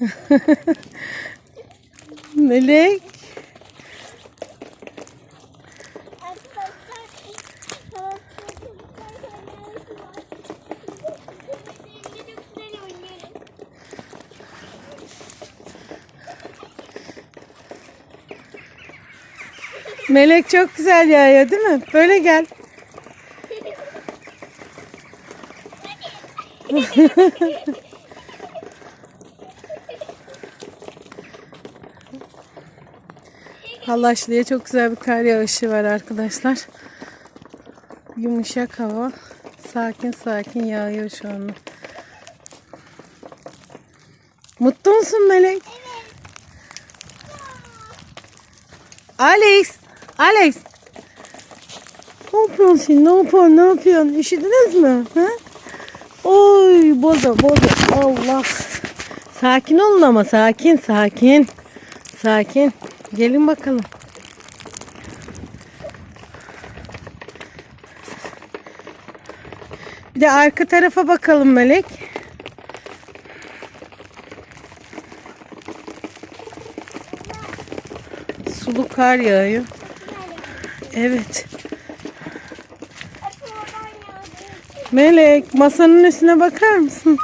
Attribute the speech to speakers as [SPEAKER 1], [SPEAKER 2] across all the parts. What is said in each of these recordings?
[SPEAKER 1] Melek. Melek çok güzel yağıyor değil mi? Böyle gel. Halaşlı'ya çok güzel bir kar yağışı var arkadaşlar. Yumuşak hava. Sakin sakin yağıyor şu anda. Mutlu musun Melek? Alex! Alex! Ne yapıyorsun sen? Ne yapıyorsun? Ne yapıyorsun? Üşüdünüz mü? Ha? Oy boza boza. Allah. Sakin olun ama sakin sakin. Sakin. Gelin bakalım. Bir de arka tarafa bakalım Melek. Sulu kar yağıyor. Evet. Melek masanın üstüne bakar mısın?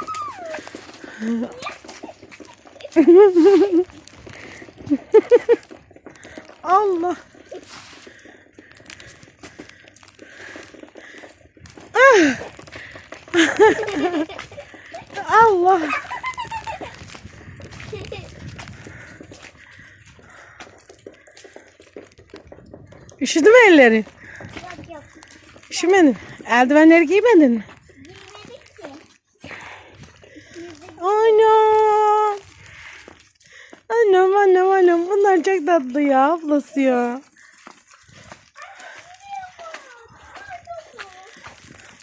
[SPEAKER 1] Allah. Ah. Allah. Üşüdü mü ellerin?
[SPEAKER 2] Yok yok.
[SPEAKER 1] Üşümedin. Eldivenleri giymedin mi?
[SPEAKER 2] Giymedik ki.
[SPEAKER 1] Anam. Anam anam anam. Bunlar çok tatlı ya ablası ya.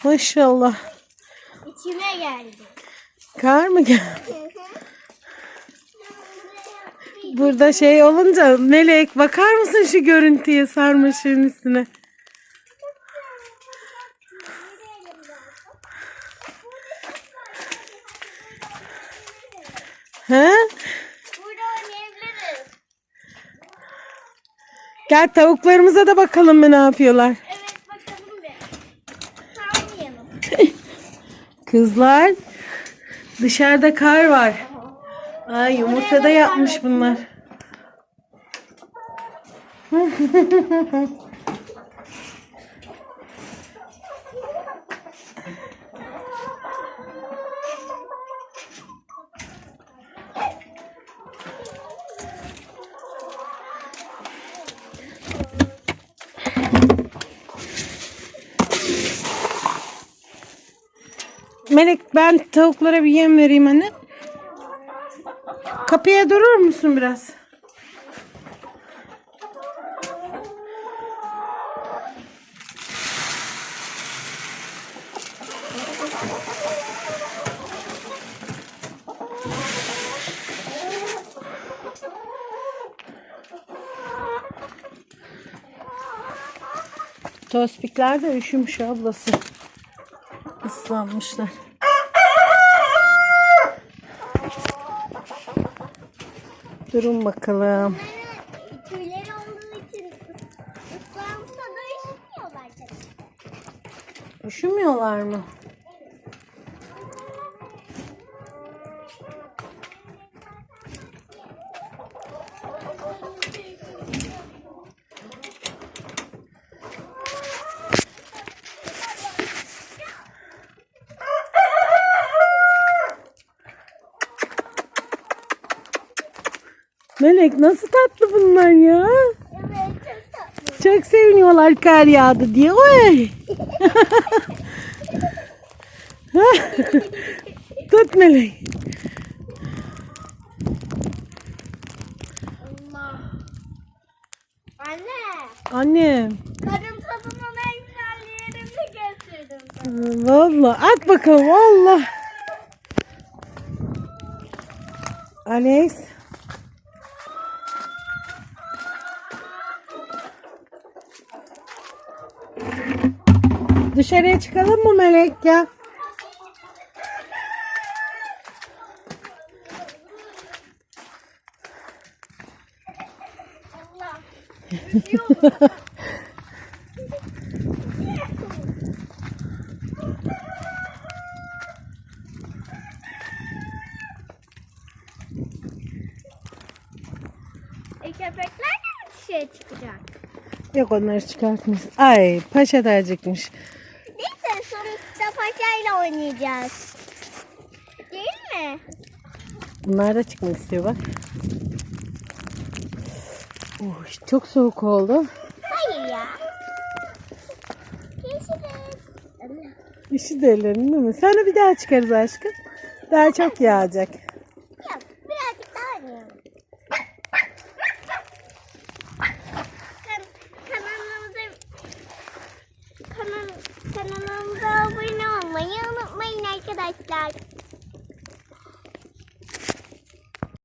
[SPEAKER 1] Maşallah.
[SPEAKER 2] İçime geldi.
[SPEAKER 1] Kar mı geldi? Burada şey olunca Melek bakar mısın şu görüntüye sarmaşığın üstüne? Gel tavuklarımıza da bakalım mı ne yapıyorlar.
[SPEAKER 2] Evet bakalım bir. Sağlayalım.
[SPEAKER 1] Kızlar dışarıda kar var. Ay yumurta da yapmış bunlar. Melek ben tavuklara bir yem vereyim anne. Kapıya durur musun biraz? Tospikler de üşümüş ablası. Islanmışlar. Durun bakalım.
[SPEAKER 2] Tüyleri olduğu için ıs- ıslansa da üşümüyorlar tabii.
[SPEAKER 1] Üşümüyorlar mı? Melek nasıl tatlı bunlar ya?
[SPEAKER 2] Evet çok tatlı.
[SPEAKER 1] Çok seviniyorlar kar yağdı diye. Oy. Tut Melek.
[SPEAKER 2] Allah. Anne.
[SPEAKER 1] Annem.
[SPEAKER 2] Karın tadının en güzel yerini getirdim sana.
[SPEAKER 1] Vallahi at bakalım Allah. Alex. Dışarıya çıkalım mı Melek ya?
[SPEAKER 2] E köpekler de mi dışarı çıkacak?
[SPEAKER 1] Yok onları çıkartmış. Ay paşa da acıkmış.
[SPEAKER 2] Paşayla oynayacağız. Değil mi?
[SPEAKER 1] Bunlar da çıkmak istiyor bak. Oh, çok soğuk oldu.
[SPEAKER 2] Hayır ya. Görüşürüz.
[SPEAKER 1] İşi de ellerin değil mi? Sonra bir daha çıkarız aşkım. Daha çok yağacak.